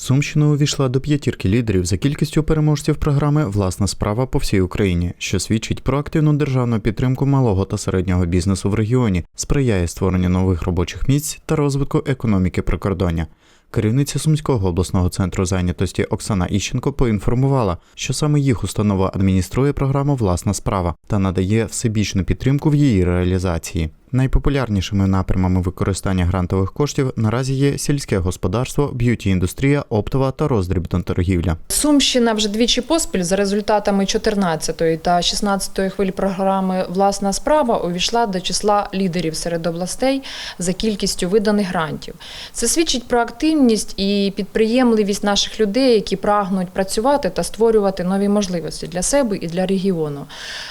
Сумщина увійшла до п'ятірки лідерів за кількістю переможців програми Власна справа по всій Україні, що свідчить про активну державну підтримку малого та середнього бізнесу в регіоні, сприяє створенню нових робочих місць та розвитку економіки прикордоння. Керівниця Сумського обласного центру зайнятості Оксана Іщенко поінформувала, що саме їх установа адмініструє програму Власна справа та надає всебічну підтримку в її реалізації. Найпопулярнішими напрямами використання грантових коштів наразі є сільське господарство, б'юті-індустрія, оптова та роздрібна торгівля. Сумщина вже двічі поспіль за результатами 14-ї та 16-ї хвилі програми Власна справа увійшла до числа лідерів серед областей за кількістю виданих грантів. Це свідчить про активність і підприємливість наших людей, які прагнуть працювати та створювати нові можливості для себе і для регіону.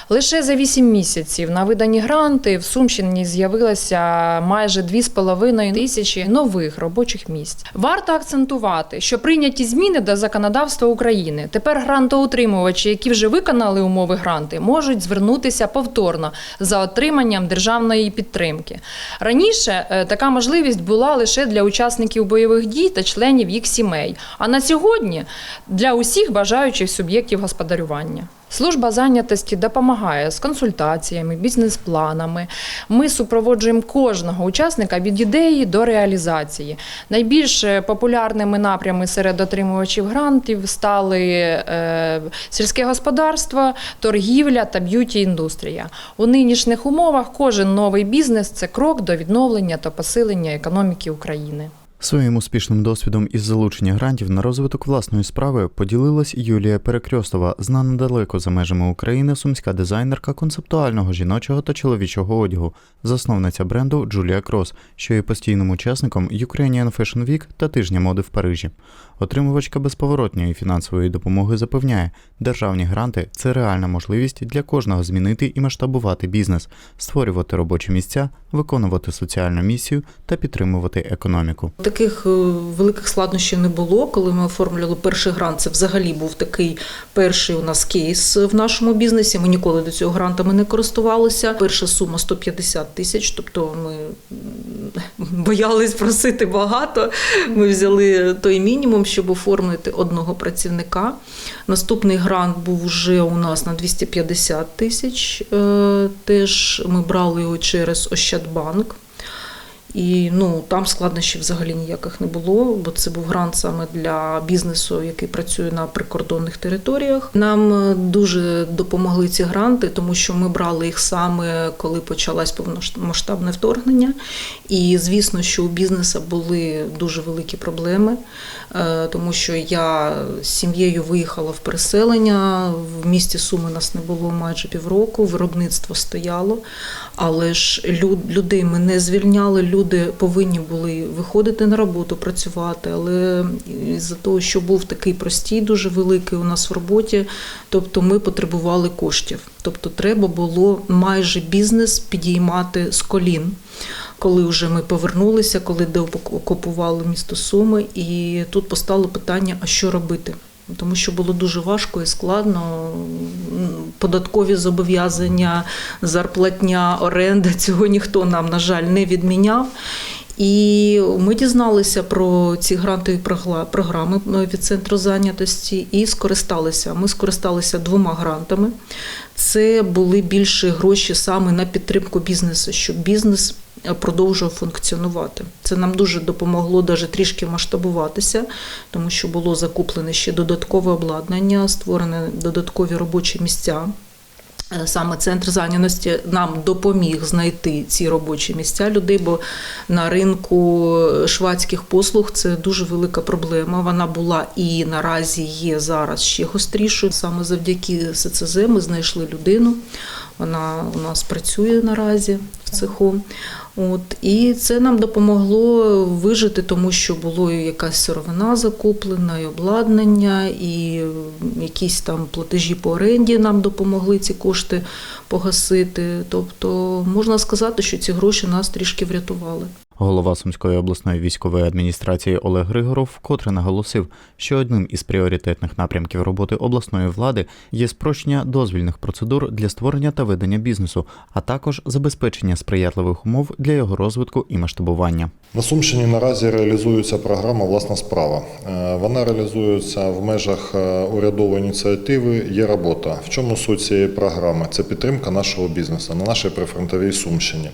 Лише за 8 місяців на видані гранти в Сумщині з'явилося майже 2,5 тисячі нових робочих місць. Варто акцентувати, що прийняті зміни до законодавства України. Тепер грантоутримувачі, які вже виконали умови гранти, можуть звернутися повторно за отриманням державної підтримки. Раніше е, така можливість була лише для учасників бойових дій та членів їх сімей. А на сьогодні для усіх бажаючих суб'єктів господарювання. Служба зайнятості допомагає з консультаціями, бізнес-планами. Ми супроводжуємо кожного учасника від ідеї до реалізації. Найбільш популярними напрями серед отримувачів грантів стали е, сільське господарство, торгівля та б'юті-індустрія. У нинішніх умовах кожен новий бізнес це крок до відновлення та посилення економіки України. Своїм успішним досвідом із залучення грантів на розвиток власної справи поділилась Юлія Перекрьостова, знана далеко за межами України сумська дизайнерка концептуального жіночого та чоловічого одягу, засновниця бренду Джулія Крос, що є постійним учасником Ukrainian Fashion Week та тижня моди в Парижі. Отримувачка безповоротньої фінансової допомоги запевняє, державні гранти це реальна можливість для кожного змінити і масштабувати бізнес, створювати робочі місця, виконувати соціальну місію та підтримувати економіку. Таких е, великих складнощів не було. Коли ми оформлювали перший грант, це взагалі був такий перший у нас кейс в нашому бізнесі. Ми ніколи до цього грантами не користувалися. Перша сума 150 тисяч, тобто ми боялись просити багато. Ми взяли той мінімум, щоб оформити одного працівника. Наступний грант був вже у нас на 250 тисяч. Е, Теж ми брали його через Ощадбанк. І ну там складнощів взагалі ніяких не було, бо це був грант саме для бізнесу, який працює на прикордонних територіях. Нам е, дуже допомогли ці гранти, тому що ми брали їх саме коли почалось повномасштабне вторгнення. І звісно, що у бізнесу були дуже великі проблеми, е, тому що я з сім'єю виїхала в переселення. В місті Суми нас не було майже півроку. Виробництво стояло, але ж людей ми не звільняли. Люди повинні були виходити на роботу, працювати. Але із-за того, що був такий простій, дуже великий у нас в роботі, тобто ми потребували коштів. Тобто, треба було майже бізнес підіймати з колін. Коли вже ми повернулися, коли деокупували місто Суми, і тут постало питання: а що робити? Тому що було дуже важко і складно. Податкові зобов'язання, зарплатня, оренда цього ніхто нам, на жаль, не відміняв. І ми дізналися про ці грантові програми е, від центру зайнятості і скористалися. Ми скористалися двома грантами. Це були більше гроші саме на підтримку бізнесу, щоб бізнес продовжував функціонувати. Це нам дуже допомогло навіть трішки масштабуватися, тому що було закуплене ще додаткове обладнання, створені додаткові робочі місця. Е, Саме центр зайнятості нам допоміг знайти ці робочі місця людей, бо на ринку швадських послуг це дуже велика проблема. Вона була і наразі є зараз ще гострішою. Саме завдяки СЦЗ ми знайшли людину. Вона у нас працює наразі в цеху. От і це нам допомогло вижити, тому що було якась сировина закуплена, і обладнання, і якісь там платежі по оренді нам допомогли ці кошти погасити. Тобто можна сказати, що ці гроші нас трішки врятували. Голова Сумської обласної військової адміністрації Олег Григоров вкотре наголосив, що одним із пріоритетних напрямків роботи обласної влади є спрощення дозвільних процедур для створення та ведення бізнесу, а також забезпечення сприятливих умов для його розвитку і масштабування. На Сумщині наразі реалізується програма Власна справа. Е, Вона реалізується в межах е, урядової ініціативи Є робота. В чому суть цієї програми? Це підтримка нашого бізнесу на нашій прифронтовій Сумщині.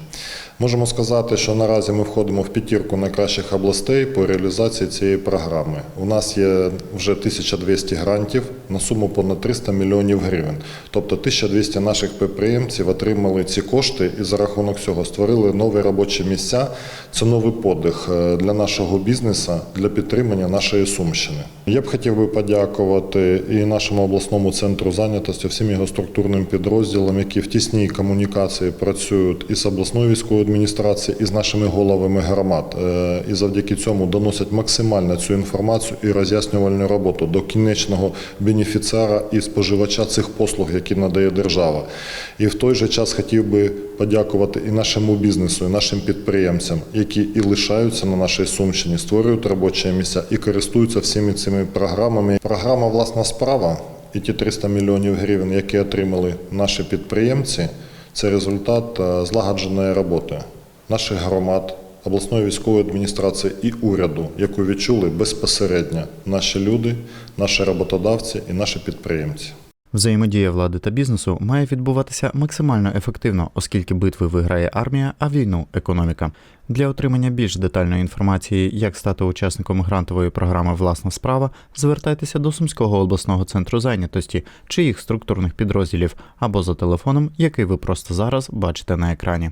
Можемо сказати, що наразі ми входимо в п'ятірку найкращих областей по реалізації цієї програми. У нас є вже 1200 грантів на суму понад 300 мільйонів гривень. Тобто 1200 наших підприємців отримали ці кошти і за рахунок цього створили нові робочі місця. Це новий подих е, для нашого бізнесу, для підтримання нашої Сумщини. Я б хотів би подякувати і нашому обласному центру зайнятості, всім його структурним підрозділам, які в тісній комунікації працюють із обласною військовою адміністрацією, і з нашими головами громад. Е, І завдяки цьому доносять максимально цю інформацію і роз'яснювальну роботу до кінечного бенефіціара і споживача цих послуг, які надає держава. І в той же час хотів би подякувати і нашому бізнесу, і нашим підприємцям, які і лишаються на нашій Сумщині, створюють робочі місця і користуються всіми цими програмами. Програма Власна справа і ті 300 мільйонів гривень, які отримали наші підприємці, це результат е, злагодженої роботи наших громад, обласної військової адміністрації і уряду, яку відчули безпосередньо наші люди, наші роботодавці і наші підприємці. Взаємодія влади та бізнесу має відбуватися максимально ефективно, оскільки битви виграє армія, а війну економіка. Для отримання більш детальної інформації, як стати учасником грантової програми Власна справа, звертайтеся до Сумського обласного центру зайнятості чи їх структурних підрозділів або за телефоном, який ви просто зараз бачите на екрані.